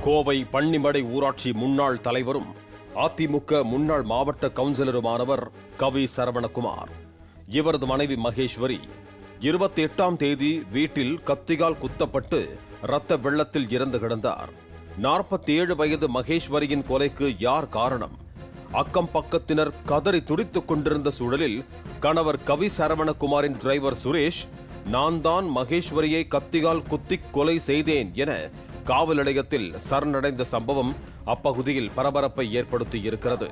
கோவை பன்னிமடை ஊராட்சி முன்னாள் தலைவரும் அதிமுக முன்னாள் மாவட்ட கவுன்சிலருமானவர் கவி சரவணகுமார். இவரது மனைவி மகேஸ்வரி இருபத்தி எட்டாம் தேதி வீட்டில் கத்திகால் குத்தப்பட்டு இரத்த வெள்ளத்தில் இறந்து கிடந்தார். நாற்பத்தி ஏழு வயது மகேஸ்வரியின் கொலைக்கு யார் காரணம்? அக்கம் பக்கத்தினர் கதறி துடித்துக் கொண்டிருந்த சூழலில் கணவர் கவி சரவணகுமாரின் டிரைவர் சுரேஷ் நான் தான் மகேஸ்வரியை கத்திகால் குத்திக் கொலை செய்தேன் என காவல் நிலையத்தில் சரணடைந்த சம்பவம் அப்பகுதியில் பரபரப்பை ஏற்படுத்தி இருக்கிறது.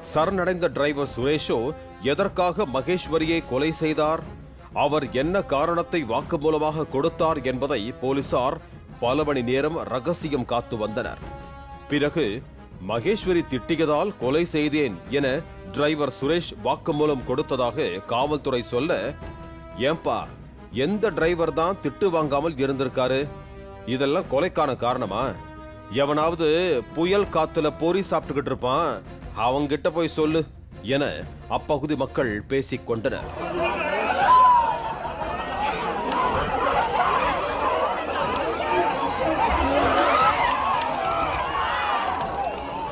சரணடைந்த டிரைவர் சுரேஷோ எதற்காக மகேஸ்வரியை கொலை செய்தார்? அவர் என்ன காரணத்தை வாக்குமூலமாக கொடுத்தார் என்பதை போலீசார் பல மணி நேரம் ரகசியம் காத்து வந்தனர். பிறகு மகேஸ்வரி திட்டியதால் கொலை செய்தேன் என டிரைவர் சுரேஷ் வாக்குமூலம் கொடுத்ததாக காவல்துறை சொல்ல ஏன்பா எந்த டிரைவர் தான் திட்டு வாங்காமல் இருந்திருக்காரு? இதெல்லாம் கொலைக்கான காரணமா? எவனாவது புயல் காத்துல பொறி சாப்பிட்டுக்கிட்டு இருப்பான். அவங்கிட்ட போய் சொல்லு என அப்பகுதி மக்கள் பேசிக் கொண்டனர்.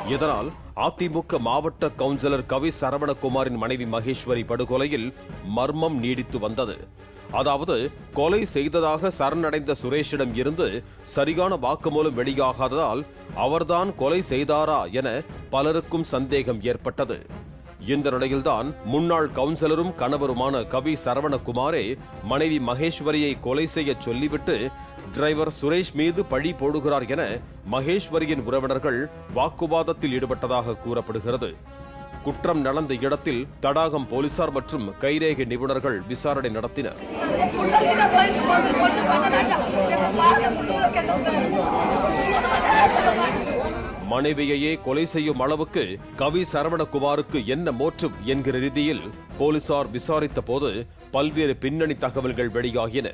இதனால் அதிமுக மாவட்ட கவுன்சிலர் கவி சரவணகுமாரின் மனைவி மகேஸ்வரி படுகொலையில் மர்மம் நீடித்து வந்தது. அதாவது கொலை செய்ததாக சரணடைந்த சுரேஷிடம் இருந்து சரியான வாக்குமூலம் வெளியாகாததால் அவர்தான் கொலை செய்தாரா என பலருக்கும் சந்தேகம் ஏற்பட்டது. இந்த நிலையில்தான் முன்னாள் கவுன்சிலரும் கணவருமான கவி சரவணகுமாரே மனைவி மகேஸ்வரியை கொலை செய்ய சொல்லிவிட்டு டிரைவர் சுரேஷ் மீது பழி போடுகிறார் என மகேஸ்வரியின் உறவினர்கள் வாக்குவாதத்தில் ஈடுபட்டதாக கூறப்படுகிறது. குற்றம் நடந்த இடத்தில் தடாகம் போலீசார் மற்றும் கைரேகை நிபுணர்கள் விசாரணை நடத்தினர். மனைவியையே கொலை செய்யும் அளவுக்கு கவி சரவணகுமாருக்கு என்ன மோற்றும் என்கிற ரீதியில் போலீசார் விசாரித்த போது பல்வேறு பின்னணி தகவல்கள் வெளியாகின.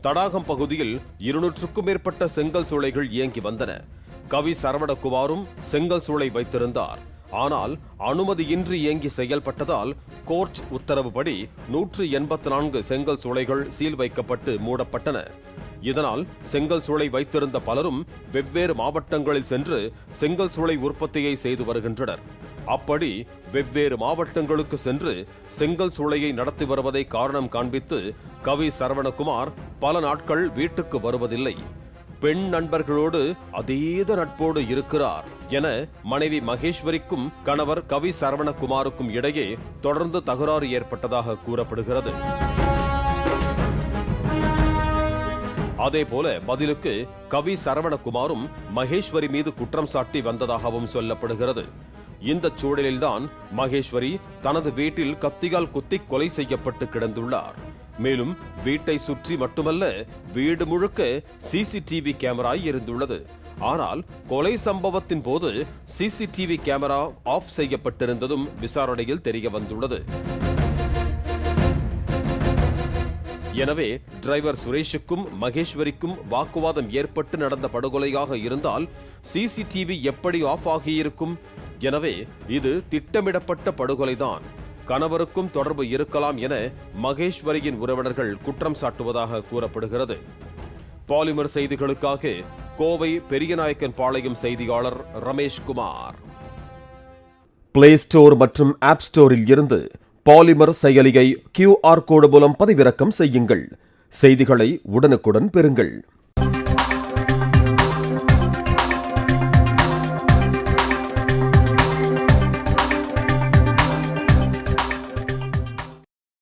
தடாகம் பகுதியில் இருநூற்றுக்கும் மேற்பட்ட செங்கல் சூளைகள் இயங்கி வந்தன. கவி சரவணகுமாரும் செங்கல் சூளை வைத்திருந்தார். ஆனால் அனுமதியின்றி இயங்கி செயல்பட்டதால் கோர்ட் உத்தரவுப்படி நூற்று எண்பத்தி நான்கு செங்கல் சூளைகள் சீல் வைக்கப்பட்டு மூடப்பட்டன. இதனால் செங்கல் சூளை வைத்திருந்த பலரும் வெவ்வேறு மாவட்டங்களில் சென்று செங்கல் சூளை உற்பத்தியை செய்து வருகின்றனர். அப்படி வெவ்வேறு மாவட்டங்களுக்கு சென்று செங்கல் சூளையை நடத்தி வருவதை காரணம் காண்பித்து கவி சரவணகுமார் பல நாட்கள் வீட்டுக்கு வருவதில்லை. பெண் நண்பர்களோடு அதீத நட்போடு இருக்கிறார் என மனைவி மகேஸ்வரிக்கும் கணவர் கவி சரவணகுமாருக்கும் இடையே தொடர்ந்து தகராறு ஏற்பட்டதாக கூறப்படுகிறது. அதேபோல பதிலுக்கு கவி சரவணகுமாரும் மகேஸ்வரி மீது குற்றம் சாட்டி வந்ததாகவும் சொல்லப்படுகிறது. இந்த சூழலில்தான் மகேஸ்வரி தனது வீட்டில் கத்தியால் குத்தி கொலை செய்யப்பட்டு கிடந்துள்ளார். மேலும் வீட்டை சுற்றி மட்டுமல்ல வீடு முழுக்க சிசிடிவி கேமரா இருந்துள்ளது. ஆனால் கொலை சம்பவத்தின் போது சிசிடிவி கேமரா ஆஃப் செய்யப்பட்டிருந்ததும் விசாரணையில் தெரிய வந்துள்ளது. எனவே டிரைவர் சுரேஷுக்கும் மகேஸ்வரிக்கும் வாக்குவாதம் ஏற்பட்டு நடந்த படுகொலையாக இருந்தால் சிசிடிவி எப்படி ஆஃப் ஆகியிருக்கும்? எனவே இது திட்டமிடப்பட்ட படுகொலைதான். கணவருக்கும் தொடர்பு இருக்கலாம் என மகேஸ்வரியின் உறவினர்கள் குற்றம் சாட்டுவதாக கூறப்படுகிறது. பாலிமர் செய்திகளுக்காக கோவை பெரியநாயக்கன் பாளையம் செய்தியாளர் ரமேஷ்குமார் பிளே ஸ்டோர் மற்றும் ஆப் ஸ்டோரில் இருந்து பாலிமர் செயலியை கியூஆர் கோடு மூலம் பதிவிறக்கம் செய்யுங்கள். செய்திகளை உடனுக்குடன் பெறுங்கள்.